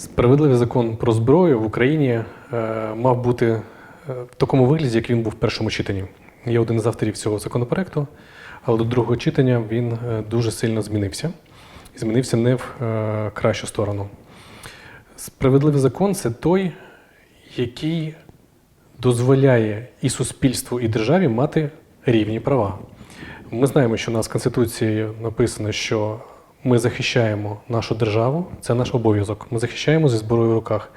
Справедливий закон про зброю в Україні е, мав бути е, в такому вигляді, як він був в першому читанні. Я один з авторів цього законопроекту, але до другого читання він е, дуже сильно змінився. І змінився не в кращу сторону. Справедливий закон це той, який дозволяє і суспільству, і державі мати рівні права. Ми знаємо, що у нас в Конституції написано, що ми захищаємо нашу державу, це наш обов'язок. Ми захищаємо зі зброєю в руках.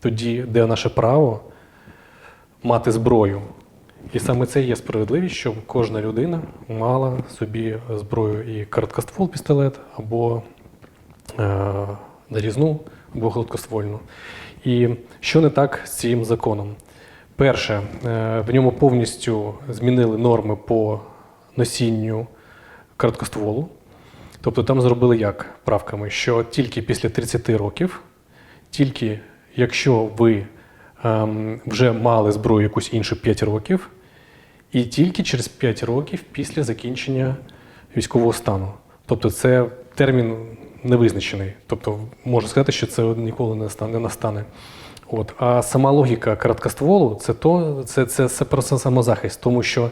Тоді, де наше право мати зброю. І саме це є справедливість, щоб кожна людина мала собі зброю і короткоствол, пістолет, або е, нарізну, або гладкоствольну. І що не так з цим законом? Перше, е, в ньому повністю змінили норми по носінню короткостволу. Тобто там зробили як правками, що тільки після 30 років, тільки якщо ви ем, вже мали зброю якусь іншу 5 років, і тільки через 5 років після закінчення військового стану. Тобто це термін невизначений. Тобто можна сказати, що це ніколи не стане- не настане. От. А сама логіка короткостволу це, то, це, це, це просто самозахист, тому що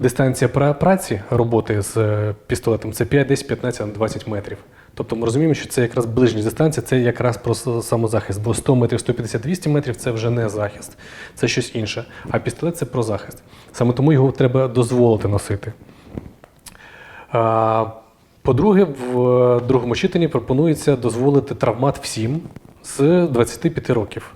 дистанція праці роботи з е, пістолетом це 5, 10, 15, 20 метрів. Тобто ми розуміємо, що це якраз ближня дистанція, це якраз про самозахист. Бо 100 метрів, 150-200 метрів це вже не захист, це щось інше. А пістолет це про захист. Саме тому його треба дозволити носити. По-друге, в е, другому читанні пропонується дозволити травмат всім з 25 років.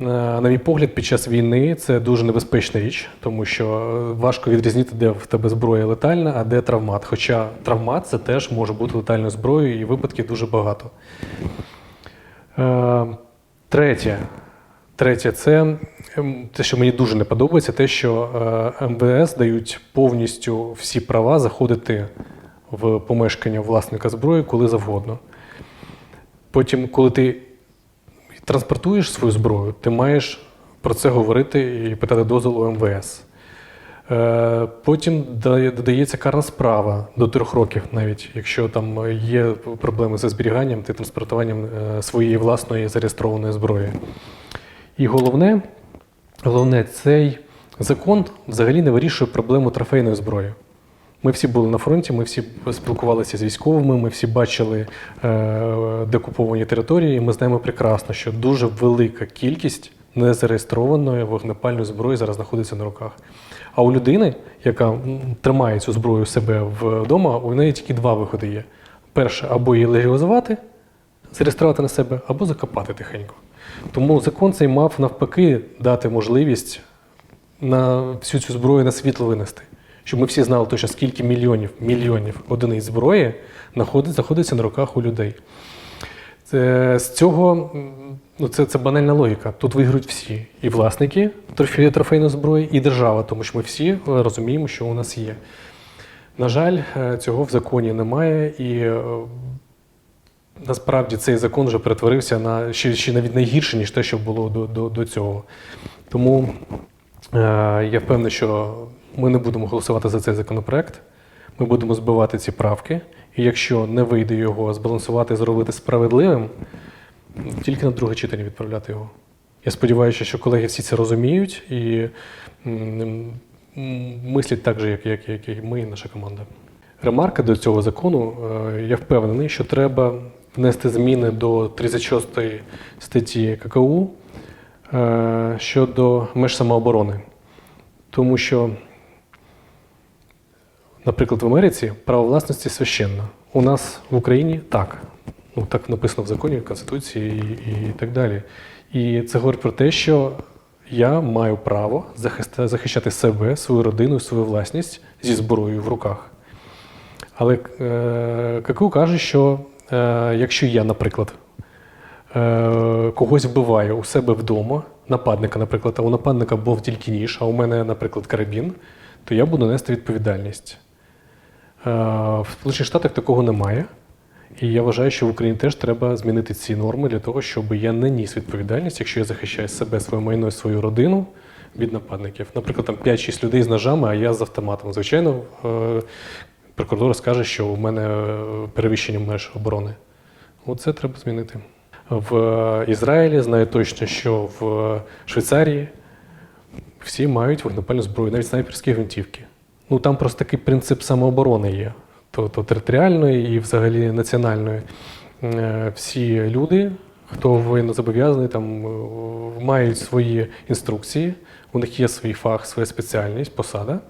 Е, На мій погляд, під час війни це дуже небезпечна річ, тому що е, важко відрізнити, де в тебе зброя летальна, а де травмат. Хоча травмат це теж може бути летальною зброєю, і випадків дуже багато. Е, Третє. Третє, це ем, те, що мені дуже не подобається, те, що МВС дають повністю всі права заходити в помешкання власника зброї коли завгодно. Потім, коли ти транспортуєш свою зброю, ти маєш про це говорити і питати дозвіл у МВС. Е, Потім додається карна справа до трьох років, навіть якщо там є проблеми зі зберіганням та транспортуванням е, своєї власної зареєстрованої зброї. І головне, головне, цей закон взагалі не вирішує проблему трофейної зброї. Ми всі були на фронті, ми всі спілкувалися з військовими, ми всі бачили е, декуповані території, і ми знаємо прекрасно, що дуже велика кількість незареєстрованої вогнепальної зброї зараз знаходиться на руках. А у людини, яка тримає цю зброю себе вдома, у неї тільки два виходи є: перше, або її легалізувати, зареєструвати на себе, або закопати тихенько. Тому закон цей мав навпаки дати можливість на всю цю зброю на світло винести. Щоб ми всі знали точно, скільки мільйонів, мільйонів одиниць зброї знаходиться на руках у людей. Це, з цього ну, це, це банальна логіка. Тут виграють всі. І власники трофе- трофейної зброї, і держава, тому що ми всі розуміємо, що у нас є. На жаль, е, цього в законі немає, і е, насправді цей закон вже перетворився на ще, ще навіть найгірше, ніж те, що було до, до, до цього. Тому е, я впевнений, що ми не будемо голосувати за цей законопроект. Ми будемо збивати ці правки. І якщо не вийде його збалансувати, зробити справедливим, тільки на друге читання відправляти його. Я сподіваюся, що колеги всі це розуміють і мислять так же, як, як, як і ми, і наша команда. Ремарка до цього закону. е, Я впевнений, що треба внести зміни до 36 статті ККУ е, щодо меж самооборони. Тому що, наприклад, в Америці право власності священне. У нас в Україні так. Ну, так написано в законі, Конституції і, і так далі. І це говорить про те, що я маю право захищати себе, свою родину, свою власність зі зброєю в руках. Але е, ККУ каже, що е, якщо я, наприклад, е, когось вбиваю у себе вдома, нападника, наприклад, а у нападника був тільки ніж, а у мене, наприклад, карабін, то я буду нести відповідальність. Е, в Сполучених Штатах такого немає. І я вважаю, що в Україні теж треба змінити ці норми для того, щоб я не ніс відповідальність, якщо я захищаю себе, своє майно і свою родину від нападників. Наприклад, там 5-6 людей з ножами, а я з автоматом. Звичайно, е, прокурор скаже, що у мене е, перевищення меж оборони. Оце треба змінити. в Ізраїлі, знаю точно, що в Швейцарії всі мають вогнепальну зброю, навіть снайперські гвинтівки. Ну там просто такий принцип самооборони є, то, то територіальної і взагалі національної. Е, Всі люди, хто воєнно зобов'язаний, там е, мають свої інструкції, у них є свій фах, своя спеціальність, посада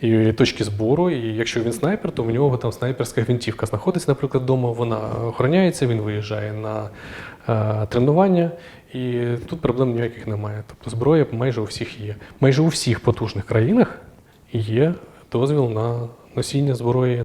і точки збору. І якщо він снайпер, то в нього там снайперська гвинтівка знаходиться, наприклад, вдома, вона охороняється, він виїжджає на е, тренування, і тут проблем ніяких немає. Тобто зброя майже у всіх є. Майже у всіх потужних країнах є дозвіл на носіння зброї.